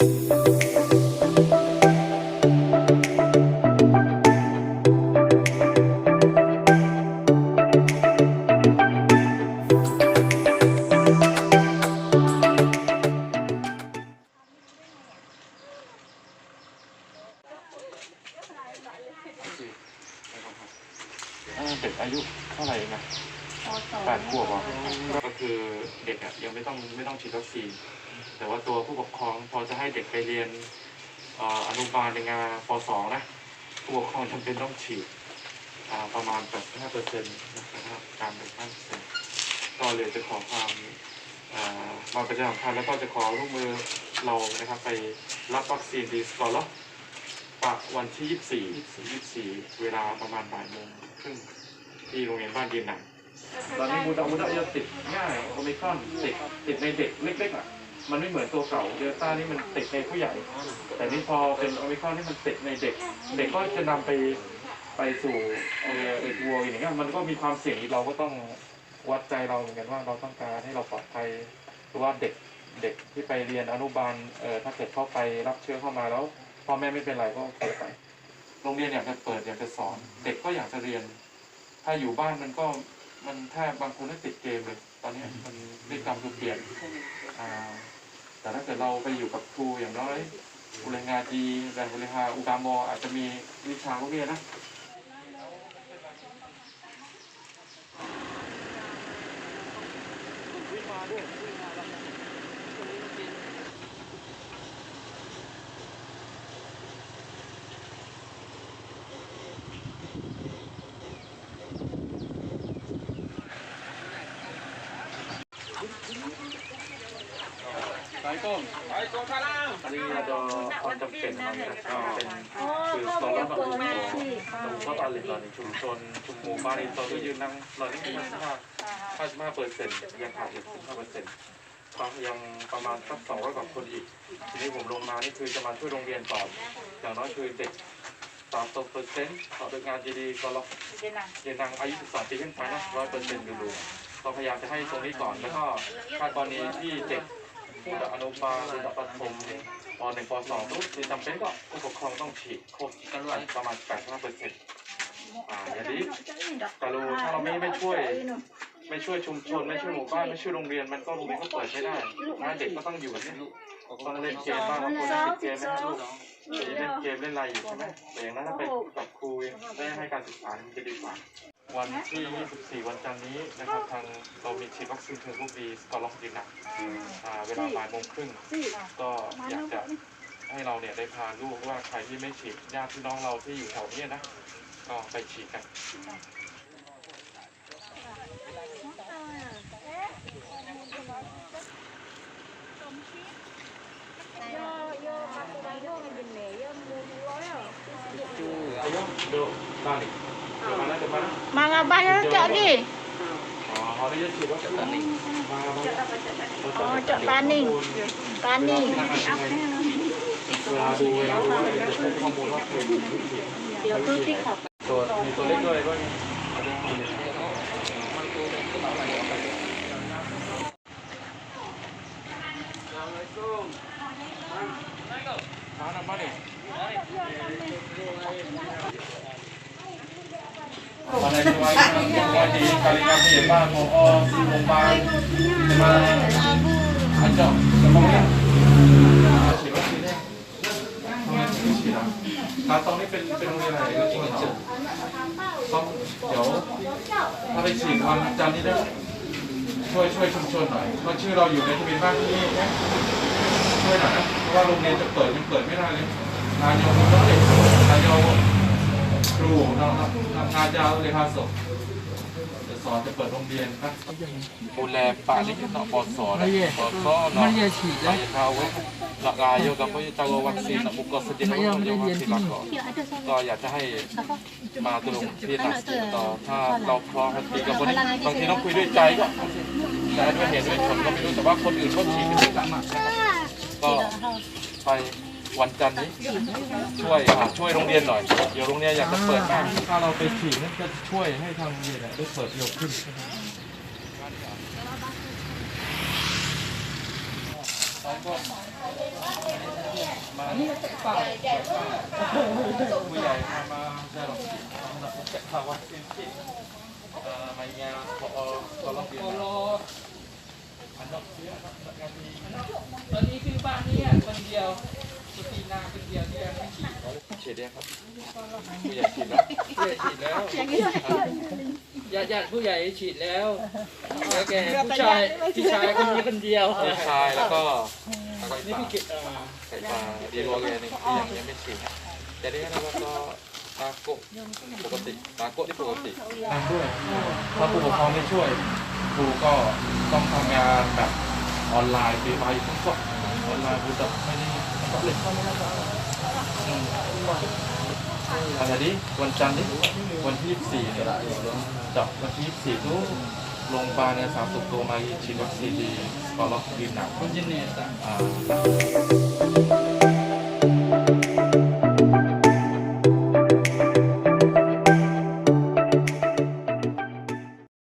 เด็กอายุเท่าไหร่เองนะแปดขวบเหรอก็คือเด็กอะยังไม่ต้องไม่ต้องฉีดวัคซีน แต่ว่าตัวผู้ปกครองพอจะให้เด็กไปเรียนออนุบาลในงานป .2 นะผู้ปกครองจำเป็นต้องฉีดประมาณ 85เปอร์เซ็นต์นะครับการเป็น5เปอร์เซ็นต์ก็เลยจะขอความมาประชาสัมพันธ์แล้วก็จะขอร่วมมือเรานะครับ ไปรับวัคซีนดีสกอร์ลปะวันที่ 24 24 เวลาประมาณบ่ายโมงครึ่งที่โรงเรียนบ้านดินหนังตอนนี้มูดามูดาจะติดง่ายโอมิครอนติดติดในเด็กเล็กๆอะ มันไม่เหมือนตัวเก่าเดลต้านี่มันติดในผู้ใหญ่ แต่นี่พอเป็นโอมิครอนนี่มันติดในเด็ก เด็กก็จะนำไปไปสู่เอ่อเอ็ดวัวอย่างเงี้ยมันก็มีความเสี่ยงเราก็ต้องวัดใจเราเหมือนกันว่าเราต้องการให้เราปลอดภัยหรือว่าเด็กเด็กที่ไปเรียนอนุบาลเออถ้าเกิดเข้าไปรับเชื้อเข้ามาแล้วพ่อแม่ไม่เป็นไรก็โอเคไปโรงเรียนอยากจะเปิดอยากจะสอน เด็กก็อยากจะเรียน ถ้าอยู่บ้านมันก็มันแทบบางคนก็ติดเกมเลย ตอนนี้มันพฤติกรรมคือเปลี่ยนอ่า แต่ถ้าเกิดเราไปอยู่กับครูอย่างน้อยอุเรงาจีแรงอุเรฮาอุกามออาจจะมีวิชาพวกนี้นะ สายก้มสายก้มอันนี้เราจะความจำเป็นของมันนะครับเป็นคือตอนรับแบบชุมชนเราก็ตอนเรียนตอนนี้ชุมชนชุมหมู่บ้านในตอนที่ยืนนั่งเรานี่มีห้าห้าสิบห้าเปอร์เซ็นต์ยังขาดอยู่ห้าเปอร์เซ็นต์ก็ยังประมาณสักสองร้อยกว่าคนอีก ทีนี้ผมลงมานี่คือจะมาช่วยโรงเรียนก่อนอย่างน้อยคือเด็กสามสิบเปอร์เซ็นต์ต่อโดยงานดีๆก็ล็อกเรียนนางอายุ12ปีขึ้นไปนะร้อยเปอร์เซ็นต์ดูๆเราพยายามจะให้ตรงนี้ก่อนแล้วก็ถ้าตอนนี้ที่เด็ก ระดับอนุบาลระดับประถมปหนึ่งปสองนู้นคือจำเป็นก็ผู้ปกครองต้องฉีดครบกันวันประมาณ85เปอร์เซ็นต์อ่าอย่างนี้แต่เราถ้าเราไม่ไม่ช่วย ไม่ช่วยชุมชนไม่ช่วยหมู่บ้านไม่ช่วยโรงเรียนมันก็โรงเรียนก็เปิดไม่ได้งาเด็กก็ต้องอยู่แบบนี้ต้องเล่นเกมบ้างบางคนติดเกมไหมครับลูกเล่นเกมเล่นอะไรอยู่ใช่ไหมแต่อย่างนั้นถ้าไปกับครูได้ให้การศึกษาจะดีกว่า วันที่ 24 วันจันทร์นี้นะครับทางเรามีฉีดวัคซีนเทอร์บูบีสกอร์ล็อกดินนะอ่าเวลาบ่ายโมงครึ่งก็อยากจะให้เราเนี่ยได้พาลูกว่าใครที่ไม่ฉีดญาติพี่น้องเราที่อยู่แถวเนี้ยนะก็ไปฉีดกันอายุดูบ้านอีกเดี๋ยวมาแล้วเดี๋ยวมาแล้ว Mga bayan cak ni. อ๋อเขาได้จ ะฉีดวัคซีนมามา Oh, cak Baning. Baning. เวลาดูเวลาดูว่าจะใช้ข้อมูลว่าเคยฉีดหรือฉีด Dia tu tikap. ตัวมีตัวเล็กด้วยด้วยมาหน้ามาดิม าในที่วันวันดีการิการผู้ใหญ่บ้านของอที่โรงพยาบาลมาอันเจาะจะมองเนี่ยฉีดวัคซีนเนี่ยทำไมถึงฉีดอะครับตรงนี้เป็นเป็นโรงเรียนอะไรก็จริงๆต้องเดี๋ยวถ้าไปฉีดวันจันทร์นี้ได้ช่วยช่วยชุมชนหน่อยเพราะชื่อเราอยู่ในทะเบียนบ้านที่นี่นะช่วยหน่อยนะเพราะว่าโรงเรียนจะเปิดยังเปิดไม่ได้เลยนายกต้องเด็กนายก ครูเรางานจะเลยพาศพจะสอนจะเปิดโรงเรียนครับดูแลป่านี่เนาะปสนะปสเนาะ Mana ฉีดเรา lah. จะเอาไว้หลักอายกับพจะเอาวัคซีนบุกก็สติมาเอาวัคซีนหลักก่อนก็อยากจะให้มาตรงที่หลักต่อถ้าเราพร้อมตีกับคนบางทีต้องคุยด้วยใจก็แต่ด้วยเหตุด้วยผลก็ไม่รู้แต่ว่าคนอื่นเขาฉีดกันก็ไป วันจันทร์นี้ช่วยอ่าช่วยโรงเรียนหน่อย เดี๋ยวโรงเรียนอยากจะเปิดมากถ้าเราไปฉีดนั่นจะช่วยให้ทางโรงเรียนได้เปิดเร็วขึ้นตมานี่ฝากผู้ใหญ่มามาได้หรอกมาแกะข่าวว่าเป็นที่เอ่อมายาพอพอลองเรียนรออันนอกเสียครับงานดี ตอนนี้คือบ้านเนี้คนเดียวสุตีนาคนเดียว ฉีดฉีดยังครับผู้ใหญ่ฉีดแล้วผู้ใหญ่ฉีดแล้วญาติญาติผู้ใหญ่ฉีดแล้วแล้วแกผู้ชายพี่ชายคนนี้คนเดียวผู้ชายแล้วก็แล้วก็นี่อีพี่กเกดเอ่อไก่ปลาดีรัวแกนึงที่ยังยังไม่ฉีดจะได้นะว่าก็ตาโกะปกติตาโกะที่ปกติทำด้วยถ้าผู้ปกครองไม่ช่วยครูก็ต้องทำงานแบบออนไลน์ปีไปทุกคนออนไลน์ครูจะไม่ได้ สำเร็จอะไรดิวันจันทร์ดิวันที่ 24เนี่ยจับวันที่ 24นู้นโรงพยาบาลเนี่ยสามสิบตัวมาฉีดวัคซีนดีก็ล็อกดีหนักคุณจินเนตอะอ่า